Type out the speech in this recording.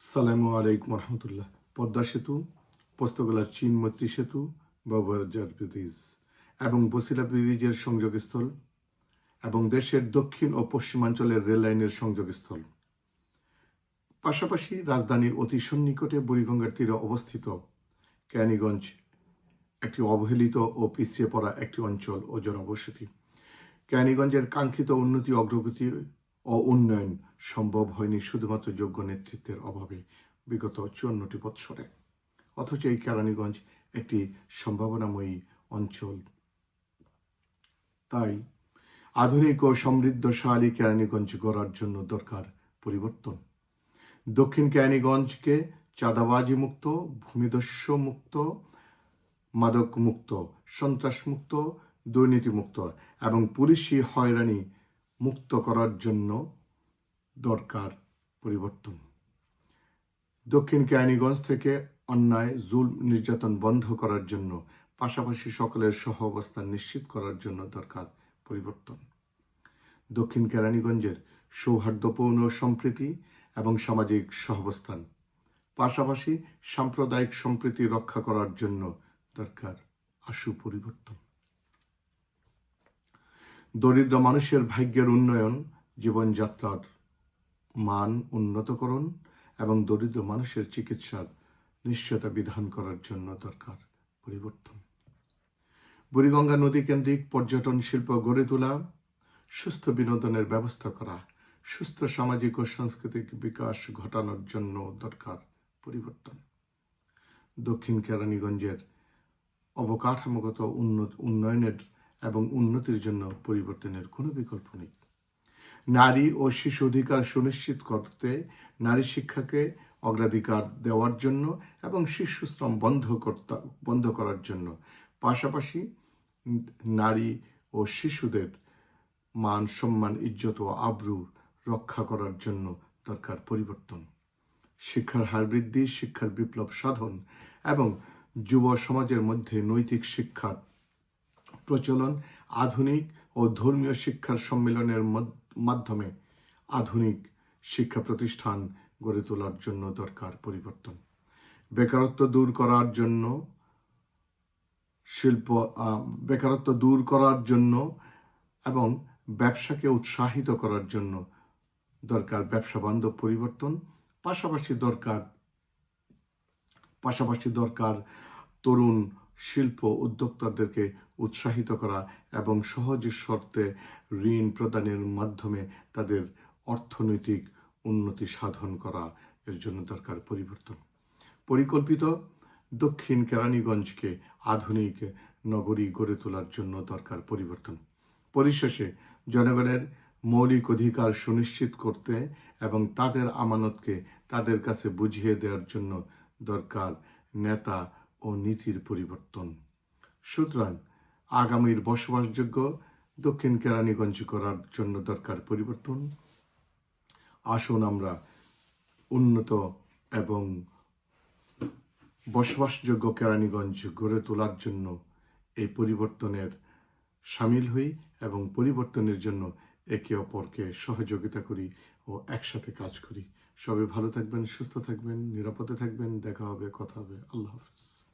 সালামু আলাইকুম রহমতুল্লাহ পদ্মা সেতু, পোস্তগোলার চীন মৈত্রী সেতু বাবুরজার ব্রিজ এবং বসিলা ব্রিজের সংযোগস্থল এবং দেশের দক্ষিণ ও পশ্চিমাঞ্চলের রেল লাইনের সংযোগস্থল। পাশাপাশি রাজধানীর অতি সন্নিকটে বুড়িগঙ্গার তীরে অবস্থিত ক্যানিগঞ্জ, একটি অবহেলিত ও পিছিয়ে পড়া একটি অঞ্চল ও জনবসতি। ক্যানিগঞ্জের কাঙ্ক্ষিত উন্নতি অগ্রগতি উন্নয়ন সম্ভব হয়নি শুধুমাত্র যোগ্য নেতৃত্বের অভাবে বিগত চুয়ান্নটি বৎসরে। অথচ এই কেরানীগঞ্জ একটি সম্ভাবনাময়ী অঞ্চল। তাই আধুনিক ও সমৃদ্ধশালী কেরানীগঞ্জ গড়ার জন্য দরকার পরিবর্তন। দক্ষিণ কেরানীগঞ্জকে চাঁদাবাজি মুক্ত ভূমিদস্যু মুক্ত মাদক মুক্ত সন্ত্রাস মুক্ত দুর্নীতি মুক্ত এবং পুলিশি হয়রানি মুক্ত করার জন্য দরকার পরিবর্তন। দক্ষিণ কেরানীগঞ্জ থেকে অন্যায়, জুল, নির্যাতন বন্ধ করার জন্য, পাশাপাশি সকলের সহ অবস্থান নিশ্চিত করার জন্য দরকার পরিবর্তন। দক্ষিণ কেরানীগঞ্জের সৌহার্দ্যপূর্ণ সম্প্রীতি এবং সামাজিক সহাবস্থান পাশাপাশি সাম্প্রদায়িক সম্প্রীতি রক্ষা করার জন্য দরকার আশু পরিবর্তন। দরিদ্র মানুষের ভাগ্যের উন্নয়ন, জীবনযাত্রার মান উন্নতকরণ এবং দরিদ্র মানুষের চিকিৎসার নিশ্চয়তা বিধান করার জন্য দরকার পরিবর্তন। বুড়িগঙ্গা নদী কেন্দ্রিক পর্যটন শিল্প গড়ে তোলা, সুস্থ বিনোদনের ব্যবস্থা করা, সুস্থ সামাজিক ও সাংস্কৃতিক বিকাশ ঘটানোর জন্য দরকার পরিবর্তন। দক্ষিণ কেরানীগঞ্জের অবকাঠামোগত উন্নত উন্নয়নের এবং উন্নতির জন্য পরিবর্তনের কোনো বিকল্প নেই। নারী ও শিশু অধিকার সুনিশ্চিত করতে নারী শিক্ষাকে অগ্রাধিকার দেওয়ার জন্য এবং শিশু শ্রম বন্ধ করতে, বন্ধ করার জন্য। পাশাপাশি নারী ও শিশুদের মান সম্মান, ইজ্জত ও আব্রু রক্ষা করার জন্য দরকার পরিবর্তন। শিক্ষার হার বৃদ্ধি, শিক্ষার বিপ্লব সাধন এবং যুব সমাজের মধ্যে নৈতিক শিক্ষার প্রচলন আধুনিক ও ধর্মীয় শিক্ষার সম্মেলনের মাধ্যমে আধুনিক শিক্ষা প্রতিষ্ঠান গড়ে তোলার জন্য দরকার পরিবর্তন। বেকারত্ব দূর করার জন্য শিল্প বেকারত্ব দূর করার জন্য এবং ব্যবসাকে উৎসাহিত করার জন্য দরকার ব্যবসা বান্ধব পরিবর্তন, পাশাপাশি দরকার পাশাপাশি দরকার তরুণ শিল্প উদ্যোক্তাদেরকে উৎসাহিত করা এবং সহজ শর্তে ঋণ প্রদানের মাধ্যমে তাদের অর্থনৈতিক উন্নতি সাধন করা এর জন্য দরকার পরিবর্তন। পরিকল্পিত দক্ষিণ কেরানীগঞ্জকে আধুনিক নগরী গড়ে তোলার জন্য দরকার পরিবর্তন। পরিশেষে জনগণের মৌলিক অধিকার সুনিশ্চিত করতে এবং তাদের আমানতকে তাদের কাছে বুঝিয়ে দেওয়ার জন্য দরকার নেতা ও নীতির পরিবর্তন। সুতরাং আগামীর বসবাসযোগ্য দক্ষিণ কেরানীগঞ্জ করার জন্য দরকার পরিবর্তন। আসুন আমরা উন্নত এবং বসবাসযোগ্য কেরানীগঞ্জ গড়ে তোলার জন্য এই পরিবর্তনের সামিল হই এবং পরিবর্তনের জন্য একে অপরকে সহযোগিতা করি ও একসাথে কাজ করি। সবাই ভালো থাকবেন, সুস্থ থাকবেন, নিরাপদে থাকবেন। দেখা হবে, কথা হবে। আল্লাহ হাফিজ।